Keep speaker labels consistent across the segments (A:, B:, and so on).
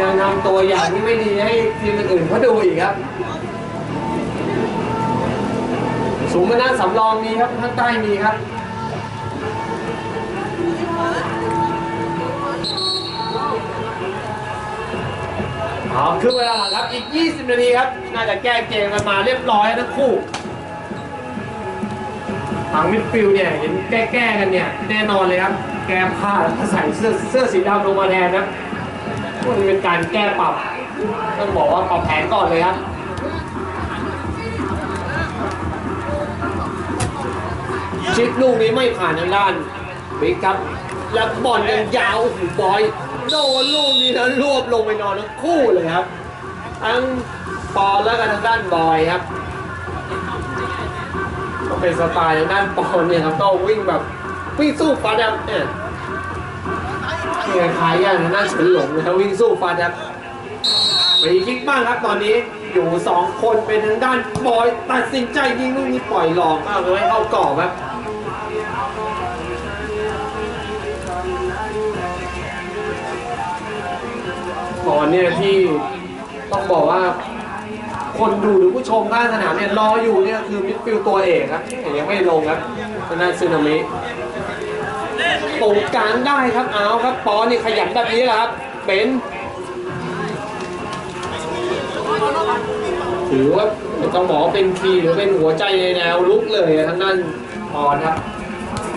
A: ยังนำตัวอย่างที่ไม่ดีให้ทีมอื่นเขาดูอีกครับสูงมาหน้าสำรองมีครับข้างใต้มีครับเอาครึ่งเวลาหลังครับอีก 20 นาทีครับ น่าจะแก้เกมกันมาเรียบร้อยทั้งคู่ทางมิดฟิลด์เนี่ยเห็นแก้ๆกันเนี่ย แน่นอนเลยครับ แก้ผ้าแล้วใส่เสื้อเสื้อสีดำลงมาแทนนะมันเป็นการแก้ปรับ ต้องบอกว่าปรับแผนก่อนเลยครับชิปลูกนี้ไม่ผ่านทางด้านบิ๊กครับ แล้วบอลยังยาวโอ้โหบอยโดนลูกนี้แล้วรวบลงไปนอนทั้งคู่เลยครับทั้งปอนแล้วก็ทางด้านบอยครับ ก็เป็นสไตล์ทางด้านปอนเนี่ยครับก็วิ่งแบบ วิ่งสู้ฟัดครับเนี่ยเนี่ยคลายยางทางด้าเฉินหลงนะครับวิ่งสู้ฟัดครับไปคิกบ้างครับตอนนี้อยู่สองคนเป็นทางด้านบอยตัดสินใจยิงลูกนี้ปล่อยหลอกมากเลยเข้ากรอบครับตอนเนี่ยที่ต้องบอกว่าคนดูหรือผู้ชมข้างสนามเนี่ยรออยู่เนี่ยคือมิดฟิลตัวเอกครับยังไม่ลงครับทางด้านซึนามิ ตรงกลางได้ครับเอาครับปอนี่ขยันแบบนี้แหละครับเบนถือว่าต้องบอกว่าเป็นคีย์หรือเป็นหัวใจในแนวลุกเลยทางด้านปอนครับ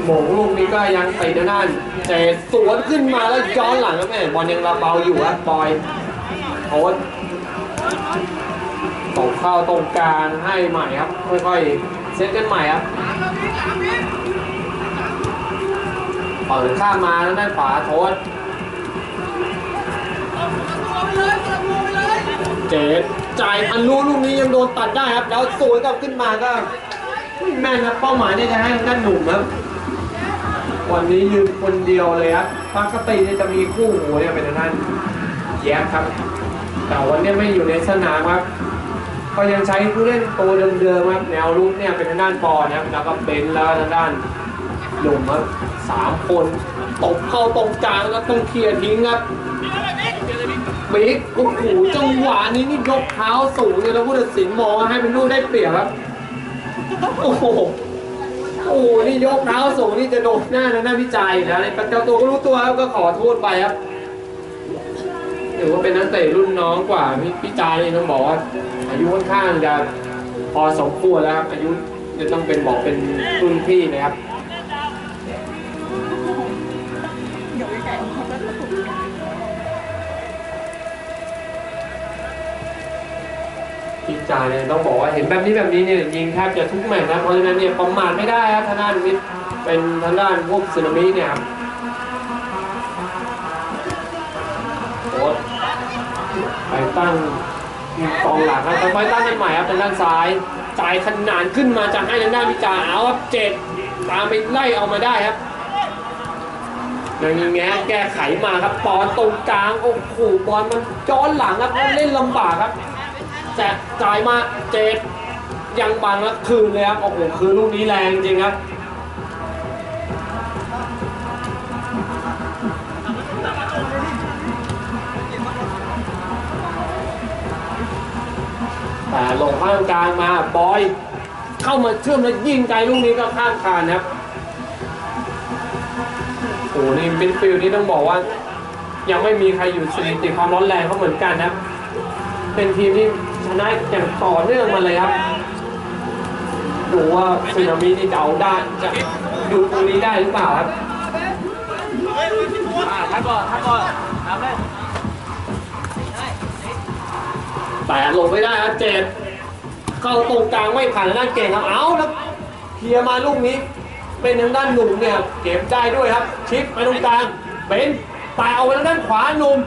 A: หมงลูกนี้ก็ยังไปทางด้านแต่สวนขึ้นมาแล้วย้อนหลังครับแม่บอลยังระเบาอยู่ครับบอยโอ๊ตส่งเข้าตรงกลางให้ใหม่ครับ ค่อยๆเซตกันใหม่ครับ เปิดข้ามมาแล้วด้านขวาโทษเจดจ่ายพันลูลูกนี้ยังโดนตัดได้ครับ แล้วสวยกลับขึ้นมาก็ไม่แม่นครับเป้าหมายเนี่ยจะให้ทางด้านหนุ่มครับ วันนี้ยืนคนเดียวเลยครับปกติเนี่ยจะมีคู่หูเนี่ยเป็นทางด้านแย้ครับ แต่วันนี้ไม่อยู่ในสนามครับก็ยังใช้ผู้เล่นตัวเดิมๆครับแนวรุกเนี่ยเป็นทางด้านปอนะครับแล้วก็เบนแล้วทางด้านหนุ่มครับ สามคนตบเข้าตรงกลางแล้วต้องเคลียร์ทิ้งครับบิ๊กโอ้โหจังหวะนี้นี่ยกเท้าสูงเลยแล้วผู้ตัดสินมองให้เป็นลูกได้เปรียบครับโอ้โหโอ้โหนี่ยกเท้าสูงนี่จะโดนหน้านะหน้าพิจัยนะในประเจ้าตัวก็รู้ตัวครับก็ขอโทษไปครับถือว่าเป็นนักเตะรุ่นน้องกว่าพี่พี่จานี่ต้องบอกว่าอายุค่อนข้างจะพอสมควรแล้วครับอายุจะต้องเป็นบอกเป็นรุ่นพี่นะครับ จาเนี่ยต้องบอกว่าเห็นแบบนี้แบบนี้เนี่ยยิงแทบจะทุกแมตช์นะเพราะฉะนั้นเนี่ยประมาทไม่ได้ครับทางด้านวิทย์เป็นทางด้านพวกสึนามิเนี่ยครับโค้ชไปตั้งกองหลังครับไปตั้งกันใหม่ครับทางด้านซ้ายจ่ายขนานขึ้นมาจะให้ทางด้านพิจารเอาครับเจ็ดตามไปไล่เอามาได้ครับอย่างนี้แงแก้ไขมาครับปอนตรงกลางโอ้โหบอลมันย้อนหลังครับเล่นลำบากครับ จะจ่ายมาเจดยังบังแล้วคืนเลยครับโอ้โหคือลูกนี้แรงจริงครับแต่ลงข้างกลางมาบอย เข้ามาเชื่อมแล้วยิงไกลลูกนี้ก็ข้ามคานครับโอ้โหนี่มิดฟิลนี่ต้องบอกว่า ยังไม่มีใครอยู่สถิติความร้อนแรงเขาเหมือนกันนะ เป็นทีมที่ ชนะอย่างต่อเนื่องมาเลยครับ ดูว่าสึนามินี่จะเอาได้จะดูตรงนี้ได้หรือเปล่าครับ
B: อ่าทักก่อนทักก่อนทำเลย
A: แต่ลงไม่ได้ครับเจ็ดเข้าตรงกลางไม่ผ่านด้านเก่งครับ เอาแล้วเคลียร์มาลูกนี้ เป็นทางด้านหนุ่มเนี่ยเก็บได้ด้วยครับ ชิปไปตรงกลางเบนแต่เอาไปทางด้านขวาหนุ่ม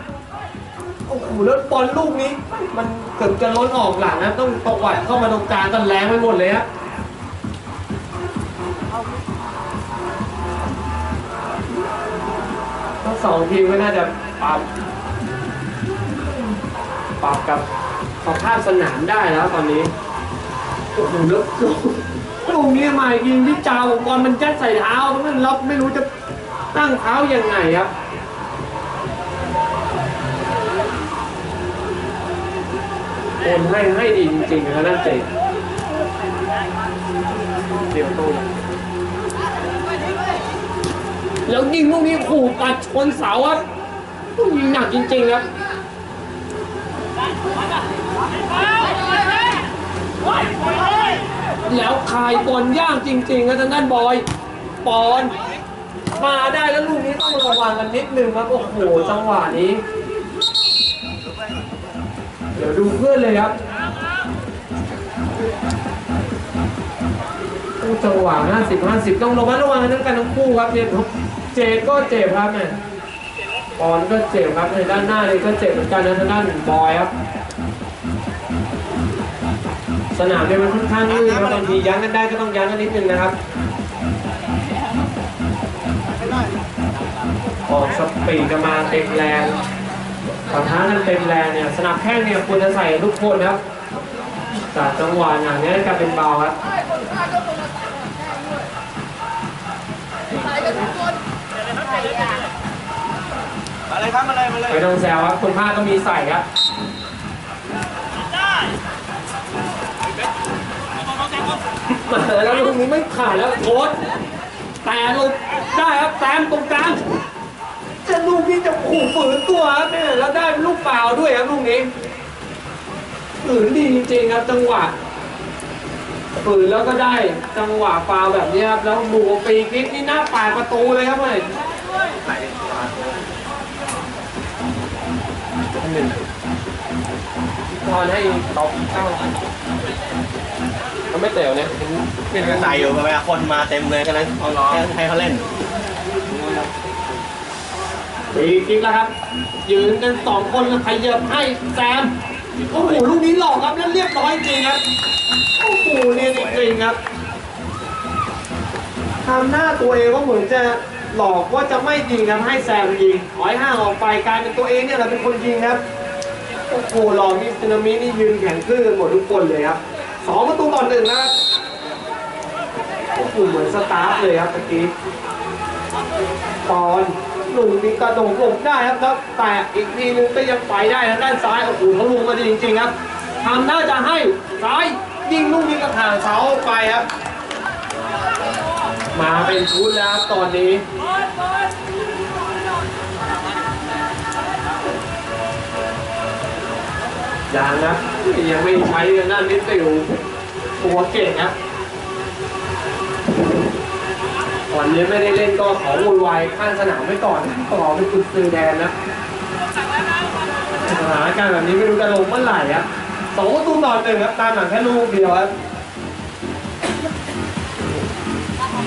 A: อ้โหแล้วบอลลูกนี้ มันเกือบจะล้นออกหลังนะต้องตวัดเข้ามาตรงกลางกันแรงไปหมดเลยครับทั้งสองทีมก็น่าจะปรับปรับกับสภาพสนามได้แล้วตอนนี้โอ้โหแล้วลูกนี้ใหมายิงที่จาวบอลมันยัดใส่เท้ามันรับไม่รู้จะตั้งเท้ายังไงครับ คนให้ให้ดีจริงๆนะนั่นเจ๋งเดี๋ยวตู้แล้วยิงลูกนี้ขู่ปัดชนเสาครับต้องยิงหนักจริงๆครับแล้วคายบอลย่างจริงๆครับทางด้านบอยปอน มาได้แล้วลูกนี้ต้องระวังกันนิดนึงครับโอ้โหจังหวะนี้ ดี๋ยวดูเพื่อนเลยครับโอ้จังหวะ50 50 ต้องระมัดระวังกันทั้งกันทั้งคู่ครับเนี่ยเจดก็เจ็บครับเนี่ยปอนก็เจ็บครับในด้านหน้าเลยก็เจ็บเหมือนกันนะทางด้านบอยครับ สนามเนี่ยมันค่อนข้างลื่นครับบางทียั้งกันได้ก็ต้องยั้งกันนิดนึงนะครับออกสปีดกันมาเต็มแรง ปะทะกันเต็มแรงเนี่ยสนับแข้งเนี่ยควรจะใส่ทุกคนครับจากจังหวะอย่างนี้กลายเป็นเบาครับ
B: มาเลยครับมาเลยมาเลย
A: ไม่ต้องแซวครับคนพาก็มีใส่ครับมาแล้วลูกนี้ไม่ขาดแล้วโค้ดแต่ลงได้ครับแต้มตรงกลาง จะลูกนี้จะขู่ฝืนตัวครับเนี่ยแล้วได้ลูกเปล่าด้วยครับลูกนี้ฝืนดีจริงๆครับจังหวะฝืนแล้วก็ได้จังหวะฟาวล์แบบนี้ครับแล้วหมูปีกนิดนี่หน้าปากประตูเลยครับเว้ยหนึ่งพรให้ตอบเข้าเขาไม่เตะเนี่ย
B: เป็นใส่อยู่เวลาคนมาเต็มเลยกันนั้นให้เขาเล่น
A: ปีกิ๊กแล้วครับ ยืนกันสองคนขยับให้แซมโอ้โหลูกนี้หลอกครับแล้วเรียบร้อยจริงครับโอ้โหเนี่ยจริงครับทำหน้าตัวเองว่าเหมือนจะหลอกว่าจะไม่ยิงครับให้แซมยิงถอยห่าออกไปกลายเป็นตัวเองเนี่ยแหละเป็นคนยิงครับโอ้โหหลอกนี่สึนามินี่ยืนแข็งขึ้นหมดทุกคนเลยครับสองประตูต่อหนึ่งนะครับโอ้โหเหมือนสตาร์ทเลยครับเมื่อกี้ปอน หนุ่มนี่กระโดดหลบได้ครับแล้วแต่อีกทีนึงก็ยังไปได้ทางด้านซ้ายโอ้โหเขาลงมาดีจริงๆครับทำน่าจะให้ซ้ายยิงลูกนี้กระถางเสาไปครับ มาเป็นชุดแล้วครับตอนนี้ยังนะยังไม่ใช้กันด้านนิดติวตัวเก่งครับ วันนี้ไม่ได้เล่นก็ขอวุ่นวายข้างสนามไว้ก่อนขอเป็นกุญซือแดนนะสถานการณ์แบบนี้ไม่รู้จะลงเมื่อไหร่ครับสองประตูต่อหนึ่งครับตามหลังแค่ลูกเดียวครับ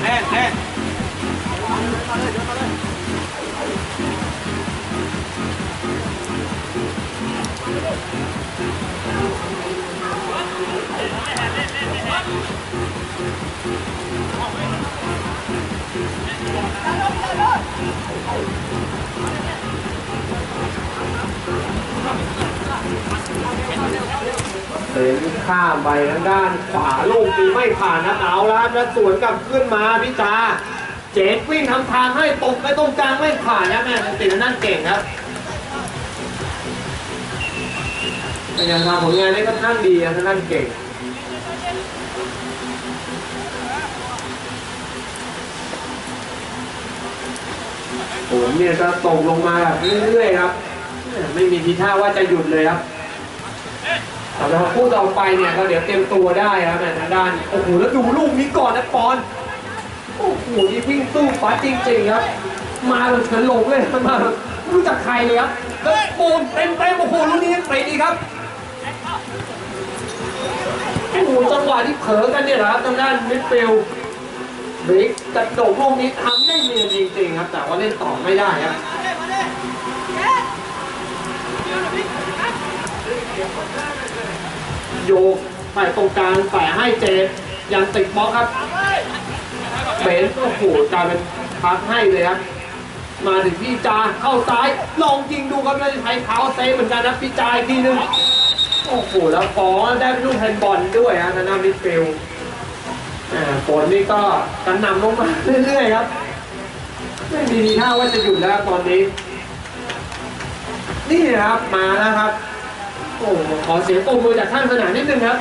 B: แน่แน่
A: เดินข้ามไปทางด้านขวาลูกนี้ไม่ผ่านนะเอาล้วครับแล้วสวนกลับขึ้นมาพี่จาเจดวิ่งทำทางให้ตกไปตรงกลางไม่ผ่านนะแม่ติดนั่นเก่งครับเป็นยังทำผลงานได้ค่อนข้างดีนะทางด้านเก่ง ผมเนี่ยก็ตกลงมาเรื่อยๆครับ ไม่มีทีท่าว่าจะหยุดเลยครับแต่พอคู่ต่อไปเนี่ยก็เดี๋ยวเต็มตัวได้ครับนทางด้านโอ้โหแล้วดูลูกนี้ก่อนนะปอนโอ้โหนี่วิ่งสู้ฟัดจริงๆครับ มาแบบเฉลงเลยมาแบบไม่รู้จักใครเลยครับแล้วปูนเต็มเต็มๆโอ้โหลูกนี้เตะดีครับโอ้โหจังหวะที่เผลอกันเนี่ยนะครับทางด้านมิดฟิลบริกกระโดดลูกนี้ท เนียนจริงๆครับ แต่ว่าเล่นต่อไม่ได้ครับโยกไปตรงกลางใส่ให้เจยังติดบล็อกครับเบนโอ้โหกลายเป็นพักให้เลยครับมาถึงพี่จาเข้าซ้ายลองยิงดูครับแล้วจะใช้เท้าเซฟเหมือนกันนะพี่จาอีกทีนึงโอ้โหแล้วฟองได้ลูกแฮนด์บอลด้วยฮะทางด้ามิดฟิลด์ฝนนี่ก็กระหน่ำลงมาเรื่อยๆครับ ไม่มีทีท่าว่าจะหยุดแล้วตอนนี้ นี่นะครับมาแล้วครับ โอ้ขอเสียงปรบมือจากข้างสนามนิดนึงครับ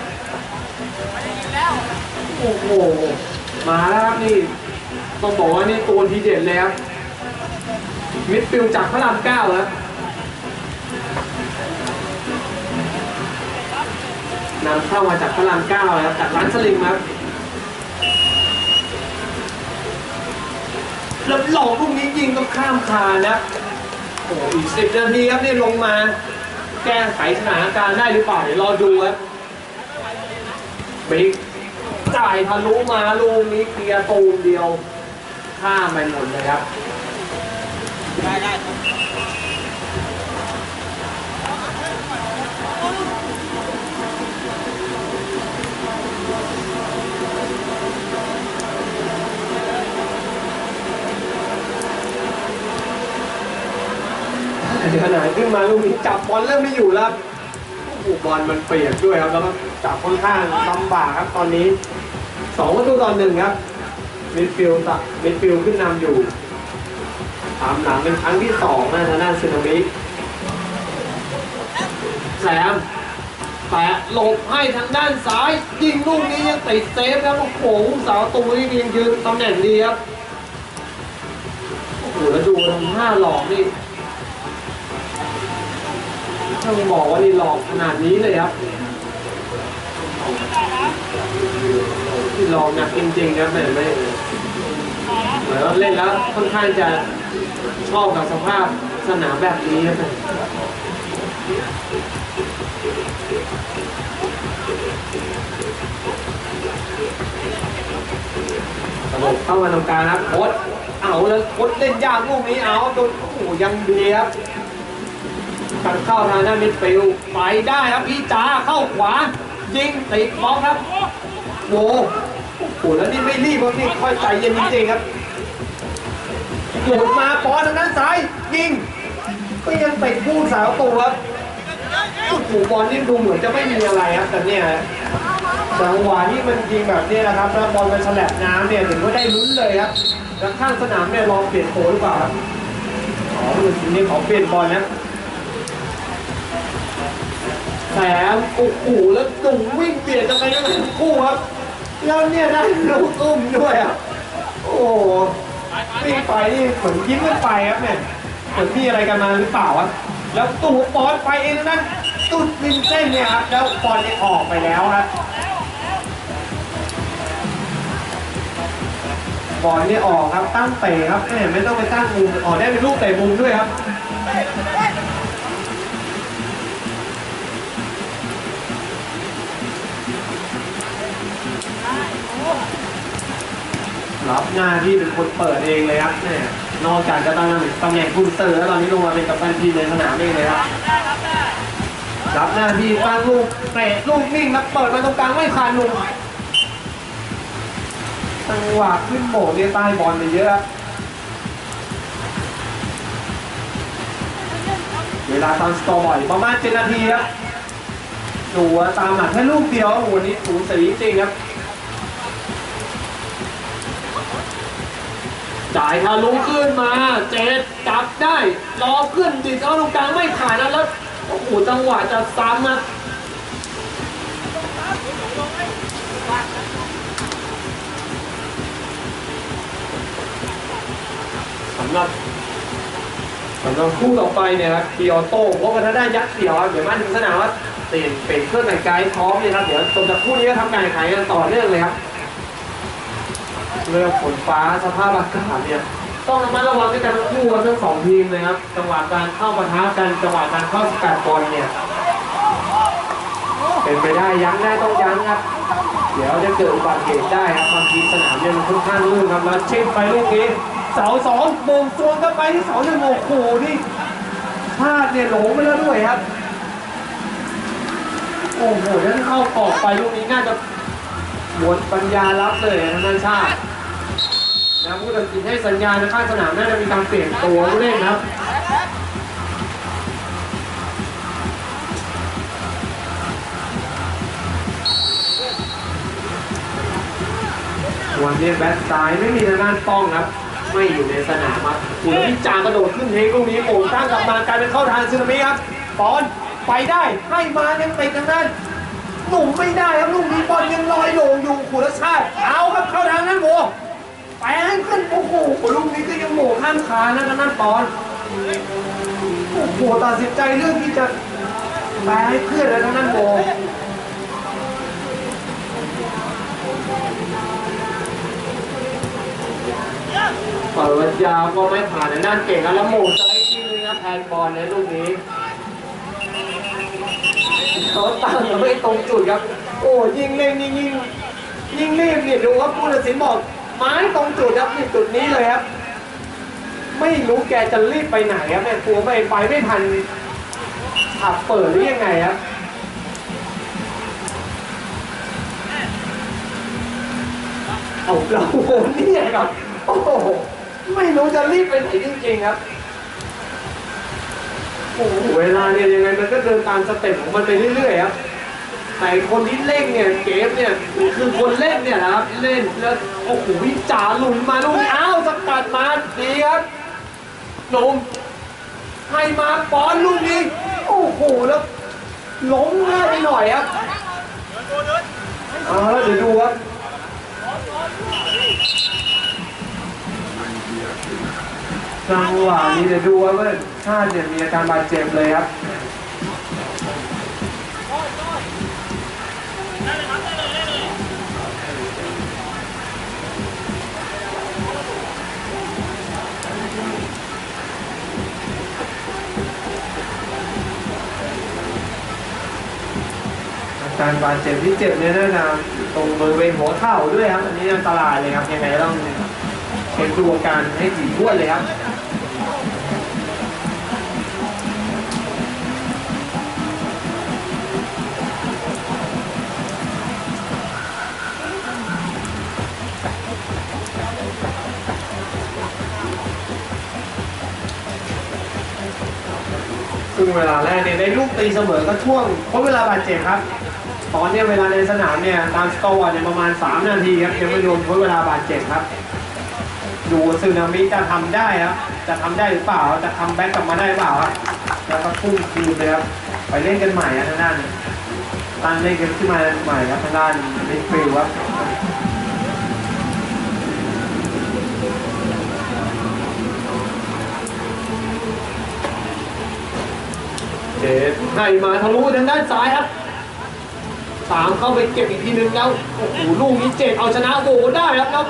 A: โอ้โหมาแล้วครับนี่ต้องบอกว่านี่ตัวทีเด็ดเลยครับมิดฟิลจากพระรามเก้าครับนำเข้ามาจากพระรามเก้าครับจากร้านสลิมครับ แล้วหลอกลูกนี้ยิงก็ข้ามคานะโอ้โหอีกสิบนาทีครับนี่ลงมา แก้ไขสถานการณ์ได้หรือเปล่าเดี๋ยวรอดูครับบิ๊กจ่ายทะลุมาลูกนี้เคลียร์ตูมเดียวข้ามไปหมดเลยครับ ขนาดขึ้นมาลูกนี้จับบอลเริ่มไม่อยู่แล้วโอ้โหบอลมันเปียกด้วยครับแล้วก็จับค่อนข้างลำบากครับตอนนี้สองประตูต่อหนึ่งครับมิดฟิลด์มิดฟิลด์ขึ้นนำอยู่ตามหลังเป็นครั้งที่สองนะทางด้านซึนามิแซมแตะหลบให้ทางด้านซ้ายยิงลูกนี้ยังติดเซฟครับโอ้โหสาวตูนี่ยังยืนตำแหน่งดีครับโอ้โหแล้วดูทำหน้าหลอกนี่ ต้องบอกว่านี่หลอกขนาดนี้เลยครับที่หลอกหนักจริงๆครับแม่ไม่เหมือนว่าเล่นแล้วค่อนข้างจะชอบกับสภาพสนามแบบนี้ครับระบบเข้ามาตรงการับโคดเอาแล้วโคดเล่นยากลูกนี้เอาโดนโอ้ยังดีครับ กันเข้าทางด้านมิดฟิลไปได้ครับพี่จ๋าเข้าขวา ยิงติดบล็อกครับโวโอ้โหแล้วนี่ไม่รีบครับนี่ค่อยใจเย็นจริงๆครับหลุดมาปอนทางด้านซ้ายยิงก็ยังติดผู้สาวตัวครับโอ้โหบอลนี่ดูเหมือนจะไม่มีอะไรครับแต่เนี่ยจังหวะที่มันยิงแบบนี้นะครับแล้วบอลมันฉลับน้ำเนี่ยถึงว่ได้ลุ้นเลยครับแล้วข้างสนามเนี่ยลองเปลี่ยนโผหรือเปล่าครับอ๋อมันทีนี้ขอเปลี่ยนบอลนะ แถมโอ้โหแล้วจุ่งวิ่งเบียดกันไปกันทั้งคู่ครับแล้วเนี่ยได้ลูกตุ้มด้วยอะโอ้โหวิ่งไปนี่เหมือนยิ้มกันไปครับเนี่ยเหมือนมีอะไรกันมาหรือเปล่าวะแล้วตู่บอลไปเองนั้นตุดริมเส้นเนี่ยครับแล้วบอลเนี่ยออกไปแล้วครับบอลเนี่ยออกครับตั้งเตะครับแหมไม่ต้องไปตั้งมุมออกได้เป็นลูกเตะมุมด้วยครับ รับหน้าที่เป็นคนเปิดเองเลยครับเนี่ยนอกจากจะตำแหน่งตำแหน่งคุณเตอร์แล้วตอนนี้ลงมาเป็นกัปตันทีมในสนามเองเลยครับรับหน้าที่ตั้งลูกเตะลูกนิ่งแล้วเปิดมาตรงกลางไม่ผ่านหนุ่มจังหวะขึ้นโบกเนี่ยใต้บอลไปเยอะเวลาตามสกอร์บอยประมาณเจ็ดนาทีครับดูว่าตามหลังแค่ลูกเดียววันนี้สูสีจริงครับ จ่ายทะลุขึ้นมาเจ็ดจับได้รอขึ้นติดเข้าตรงกลางไม่ผ่านนะแล้วโอ้โหจังหวะจะซ้ำนะสำหรับสำหรับคู่ต่อไปเนี่ยครับเกียวโต้พบกันทางด้านยักษ์เขียวเดี๋ยวมาถึงสนามว่าเปลี่ยนเป็นเครื่องแต่งกายพร้อมเลยครับเดี๋ยวจบจากคู่นี้ก็ทำการแข่งขันกันต่อเนื่องเลยครับ เรื่องฝนฟ้าสภาพอากาศเนี่ยต้องระมัดระวังด้วยกันทั้งคู่ทั้งสองทีมเลยครับ จังหวะการเข้าปะทะกันจังหวะการเข้าสกัดบอลเนี่ย เป็นไปได้ยั้งได้ต้องยั้งครับ เดี๋ยวจะเกิดอุบัติเหตุได้ครับบางทีสนามเนี่ยมันค่อนข้างลื่นครับแล้วเช็คไปลูกนี้เสาสองโมงตวงก็ไปที่เสาหนึ่งโอ้โหนี่พลาดเนี่ยหลงไปแล้วด้วยครับ โอ้โหนั่นเข้ากรอบไปลูกนี้น่าจะ หมดปัญญารับเลยนะนันชาตินะผู้ตัดสินให้สัญญาณในข้างสนามน่าจะมีการเปลี่ยนตัวผู้เล่นครับวันนี้แบ็คซ้ายไม่มีทางด้านป้องครับ ไม่อยู่ในสนามครับคุณวิจารกระโดดขึ้นเทคลูกนี้โป่งตั้งกลับมากลายเป็นเข้าทางซึนามิครับบอลไปได้ให้มายังติดทางนั้น หนุ่มไม่ได้ครับลูกนี้บอลยังลอยโลงอยู่ขุนชาติ เอาครับเข้าทางนั้นโบแปงขึ้นโอ้โหลูกนี้ก็ยังโหมข้ามขานะนั้นบอลโอ้โหตัดสินใจเรื่องที่จะแปงให้เพื่อนแล้วนั้นโบเปิดยาก็ไม่ผ่านในด้านเก่งแล้วหมูจะให้ทีนึงนะแทนบอลในลูกนี้ เขาตั้งยังไม่ตรงจุดครับ โอ้ยิงเล่นนี่ยิงยิงรีบเนี่ยดูครับผู้ตัดสินบอกไม้ตรงจุดครับนี่จุดนี้เลยครับ ไม่รู้แกจะรีบไปไหนครับเนี่ยกลัวไปไปไม่ทันขับเปิดหรือยังไงครับเอาเราเนี่ยครับโอ้โหไม่รู้จะรีบไปไหนจริงๆครับ เวลาเนี่ยยังไงมันก็เดินตามสเต็ปของมันไปเรื่อยๆครับแต่คนที่เล่นเนี่ยเกมเนี่ยคือคนเล่นเนี่ยนะครับเล่นแล้วโอ้โหวิจารหลุนมาลูกนี้อ้าวสกัดมาดีครับหนุ่มให้มาป้อนลูกนี้โอ้โหแล้วล้มง่ายไปหน่อยครับเอาแล้วเดี๋ยวดูครับ จังหวะนี้เดี๋ยวดูว่าชาติเนี่ยมีอาการบาดเจ็บเลยครับอาการบาดเจ็บที่เจ็บเนี่ยน่าจะตรงบริเวณหัวเข่าด้วยครับ อันนี้อันตรายเลยครับ ยังไงต้องเช็คดูอาการให้ถี่ถ้วนเลยครับ ซึ่งเวลาแรกเนี่ยได้ลูกตีเสมอก็ช่วงเพราะเวลาบาดเจ็บครับ ตอนเนี้ยเวลาในสนามเนี่ยตามสกอร์เนี่ยประมาณ 3 นาทีครับยังไม่รวมเพราะเวลาบาดเจ็บครับ ดูซึนามิจะทำได้ครับจะทำได้หรือเปล่าจะทำแบ็กกลับมาได้หรือเปล่าครับแล้วก็พุ่งคืนเลยครับไปเล่นกันใหม่ครับทางด้านตั้งเล่นกันขึ้นมาใหม่ครับทางด้านมิดฟิลด์ครับ เจฟให้มาทะลุทางด้านซ้ายครับสามเข้าไปเก็บอีกทีนึงแล้วโอ้โหลูกนี้เจ็บเอาชนะโบได้ครับแล้ว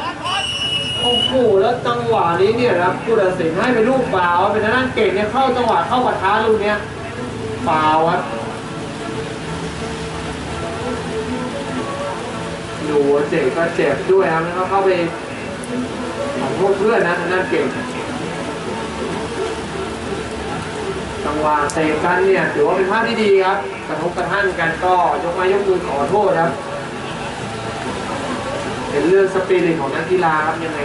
A: โอ้โหแล้วจังหวะนี้เนี่ยครับผู้ตัดสินให้เป็นลูกฟาวล์เป็นทางด้านเก่งเนี่ยเข้าจังหวะเข้าปะทะลูกเนี้ยฟาวล์ครับดูเจ็บก็เจ็บด้วยครับแล้วก็เข้าไปขอโทษเพื่อนนะทางด้านเก่ง จังหวะเตะกันเนี่ยถือว่าเป็นภาพที่ดีครับ กระทบกระทั่งกันก็ยกไม้ยกมือขอโทษครับ เป็นเรื่องสปิริตของนักกีฬาครับยังไง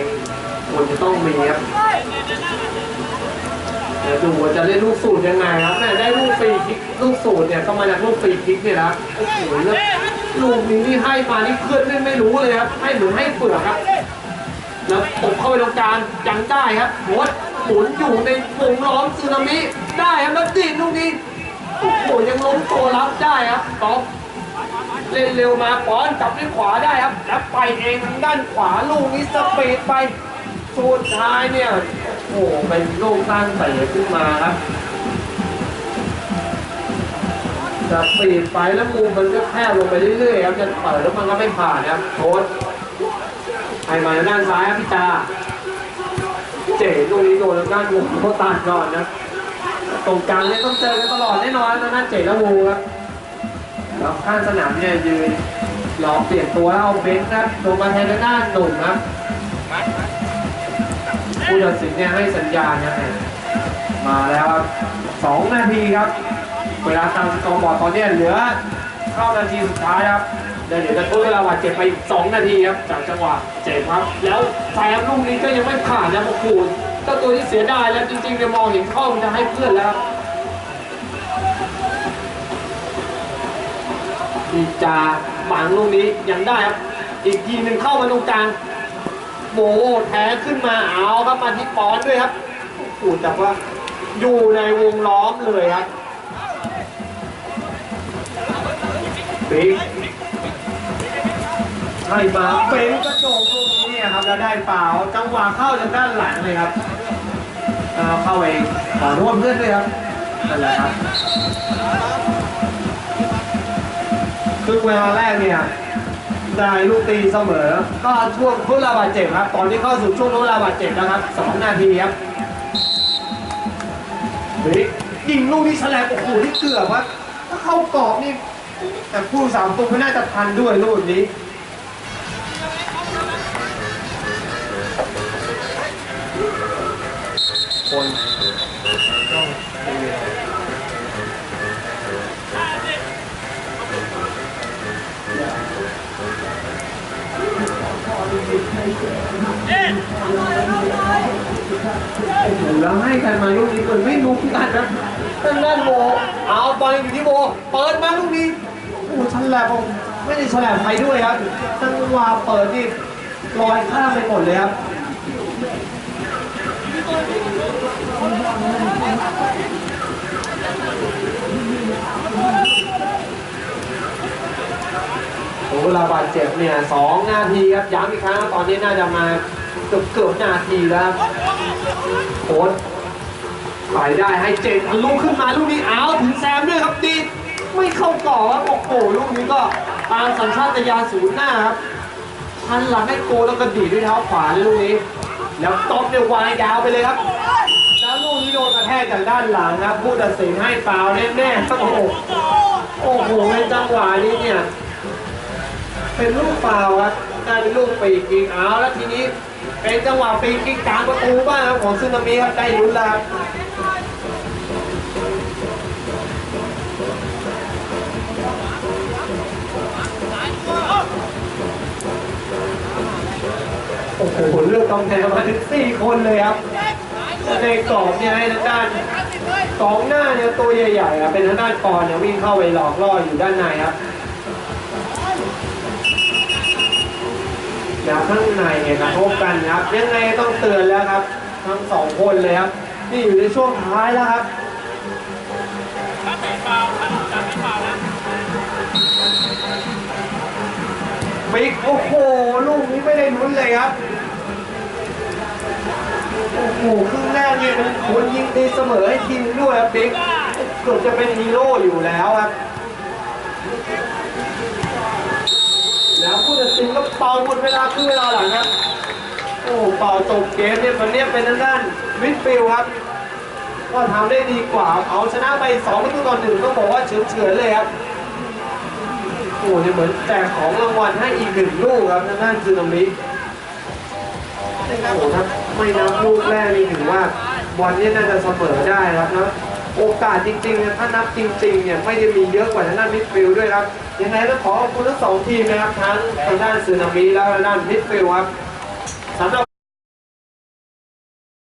A: ควรจะต้องมีครับเดี๋ยวดูว่าจะเล่นลูกสูตรยังไงครับแม่ได้ลูกฟรีคิกลูกสูตรเนี่ยก็มาจากลูกฟรีคิกเนี่ยนะโอ้โหแล้วลูกนี้ที่ให้มานี่เพื่อนเล่ไม่รู้เลยครับให้เหมือนให้เปลือกครับ แล้วตบเข้าไปตรงกลางยังได้ครับโหด หมุนอยู่ในวงล้อมสึนามิได้ครับแล้วดีดลูกนี้โอ้โหยังล้มตัวรับได้ครับต๊อปเล่นเร็วมาป้อนจับด้วยขวาได้ครับแล้วไปเองทางด้านขวาลูกนี้สปีดไปสุดท้ายเนี่ยโอ้โหเป็นลูกตั้งเตะขึ้นมาครับสปีดไปแล้วมุมมันก็แคบลงไปเรื่อยๆครับจะเปิดแล้วมันก็ไม่ผ่านครับโทษให้มาด้านซ้ายครับพี่ตา เจ๋ตรงนี้โดนด้านวงเขาตานก่อนนะตรงกลางเนี่ยต้องเจอกันตลอดแน่นอนนะด้านเจ๋และวูครับแล้วข้างสนามเนี่ยยืนรอเปลี่ยนตัวแล้วเอาเบนซ์ครับลงมาแทนด้านหนุ่มครับผู้ตัดสินเนี่ยให้สัญญาณนะมาแล้วสองนาทีครับ เวลาตามสกอร์บอร์ดตอนนี้เหลือเข้านาทีสุดท้ายครับ เดี๋ยวเดี๋ยวจะทดเวลาบาดเจ็บไปอีก2นาทีครับจากจังหวะเจ็บครับ แล้วแซมลูกนี้ก็ยังไม่ผ่านนะโอ้โหเจ้าตัวที่เสียดายแล้วจริงๆเนี่ยมองเห็นข้อมันจะให้เพื่อนแล้วอีจาหมังลูกนี้ยังได้ครับ อีกทีหนึ่งเข้ามาตรงกลางโบโมแท้ขึ้นมาเอาครับมาที่ป้อนด้วยครับโอ้โหแต่ว่าอยู่ในวงล้อมเลยครับบิ๊ก ให้มาเป็นกระโจกลูกนี้ครับแล้วได้เปล่าจังหวะเข้าจากด้านหลังเลยครับเอาเข้าไปขอโทษเพื่อนด้วยครับนั่นแหละครับครึ่งเวลาแรกเนี่ยได้ลูกตีเสมอ ก็ช่วงทดเวลาบาดเจ็บครับ ตอนนี้เข้าสู่ช่วงทดเวลาบาดเจ็บแล้วครับสองนาทีครับบิ๊กยิงลูกนี้ฉลบโอ้โหที่เกือบว่าถ้าเข้ากรอบนี่แต่ผู้สามตัวไม่น่าจะทันด้วยลูกนี้ คนต้องเป็นเวลาแล้วให้กันมาลูกนี้เหมือนไม่รู้กันนะทางด้านโบเอาบอลอยู่ที่โบเปิดมาลูกนี้โอ้โหฉลับผมไม่ได้ฉลับใครด้วยครับจังหวะเปิดนี่ลอยข้ามไปหมดเลยครับ โอ้ เวลาบาดเจ็บเนี่ยสองนาทีครับย้ำอีกครั้งตอนนี้น่าจะมาเกือบเกือบนาทีแล้วโค้ชไปได้ให้เจนทะลุขึ้นมาลูกนี้เอาถึงแซมด้วยครับดีไม่เข้าก่อครับโอ้โหลูกนี้ก็ตามสัญชาตญาณศูนย์หน้าครับพันหลังให้โกแล้วก็ดีดด้วยเท้าขวาเลยลูกนี้ แล้วต๊อปเนี่ยวางยาวไปเลยครับ แล้วลูกนี้โดน กระแทกจากด้านหลังครับ ผู้ตัดสินให้ฟาวล์แน่ๆโอ้โหโอ้โหในจังหวะนี้เนี่ยเป็นลูกเปล่าครับกลายเป็นลูกปีกอีกเอาแล้วทีนี้เป็นจังหวะปีกอีกกลางประตูบ้างครับของซึนามิครับได้ลุ้นแล้วโอ้โหเลือกกองแทนมาถึงสี่คนเลยครับ ในกรอบเนี่ยให้ทางด้านสองหน้าเนี่ยตัวใหญ่ๆครับเป็นทางด้านกรเนี่ยวิ่งเข้าไปหลอกล่ออยู่ด้านในครับแล้วข้างในเนี่ยกระทบกันครับ ยังไงต้องเตือนแล้วครับ ทั้งสองคนเลยครับนี่อยู่ในช่วงท้ายแล้วครับบิ๊กโอ้โหลูกนี้ไม่ได้ลุ้นเลยครับ โอ้โหครึ่งแรกเนี่ยเป็นคนยิงตีเสมอให้ทีมด้วยครับบิ๊กเกือบจะเป็นฮีโร่อยู่แล้วครับ แล้วผู้ตัดสินก็เป่าหมดเวลาครึ่งเวลาหลังครับ โอ้เป่าจบเกมเนี่ยมันเรียเป็นทางด้านวิดฟิลครับ ก็ทำได้ดีกว่าเอาชนะไป2ประตูต่อหนึ่งต้องบอกว่าเฉือนเฉือนเลยครับโอ้เนี่ยเหมือนแจกของรางวัลให้อีกหนึ่งลูกครับทางด้านซึนามิ โอ้โหถ้าไม่นับลูกแรกนี่ถือว่าบอลเนี่ยน่าจะเสมอได้ครับนะโอกาสจริงๆนะถ้านับจริงๆเนี่ยไม่ได้มีเยอะกว่าทางด้านมิดฟิลด์ด้วยครับยังไงต้องขอขอบคุณทั้งสองทีมนะครับทั้งทางด้านซึนามิและทางด้านมิดฟิลด์ครับสำหรับ